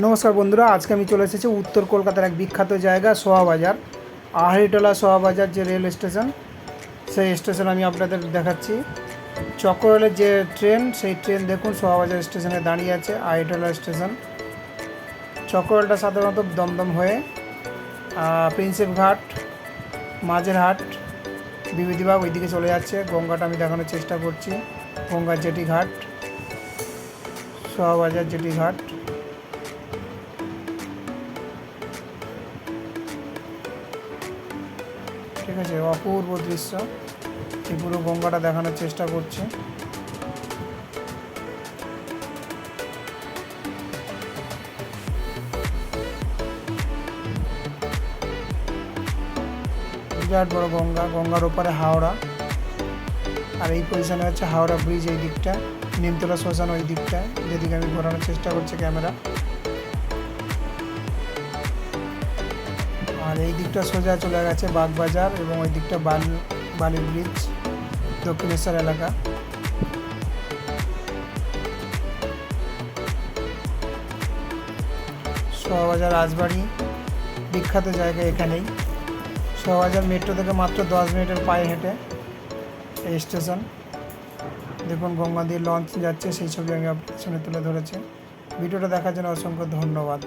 নমস্কার বন্ধুরা, আজকে আমি চলে এসেছি উত্তর কলকাতার এক বিখ্যাত জায়গা, সোহাবাজার। আহারিটোলা সোহাবাজার যে রেল স্টেশন, সেই স্টেশন আমি আপনাদের দেখাচ্ছি। চক্ররেলের যে ট্রেন, সেই ট্রেন দেখুন, সোহাবাজার স্টেশনে দাঁড়িয়ে আছে, আহারিটোলা স্টেশন। চক্ররেলটা সাধারণত দমদম হয়ে প্রিন্সেপ ঘাট মাঝের হাট বিবিধিবাগ ওইদিকে চলে যাচ্ছে। গঙ্গাটা আমি দেখানোর চেষ্টা করছি, গঙ্গার জেটি ঘাট, সোহাবাজার জেটি ঘাট। ঠিক আছে অপূর্ব দৃশ্য। এই পুরো গঙ্গাটা দেখানোর চেষ্টা করছে। বিরাট বড় গঙ্গা, গঙ্গার ওপারে হাওড়া। আর এই পজিশনে হচ্ছে হাওড়া ব্রিজ এই দিকটা, নিমতলা শ্মশান ওই দিকটা, যেদিকে আমি ঘোরানোর চেষ্টা করছি ক্যামেরা আর এই দিকটা সোজা চলে গেছে বাগবাজার এবং ওই দিকটা বাল, বালি ব্রিজ দক্ষিণেশ্বর এলাকা। সোহাবাজার রাজবাড়ি বিখ্যাত জায়গা এখানেই। সোহাবাজার মেট্রো থেকে মাত্র দশ মিনিটের পায়ে হেঁটে এই স্টেশন দেখুন গঙ্গা দিয়ে লঞ্চ যাচ্ছে, সেই ছবি আমি আপনার তুলে ধরেছি। ভিডিওটা দেখার জন্য অসংখ্য ধন্যবাদ।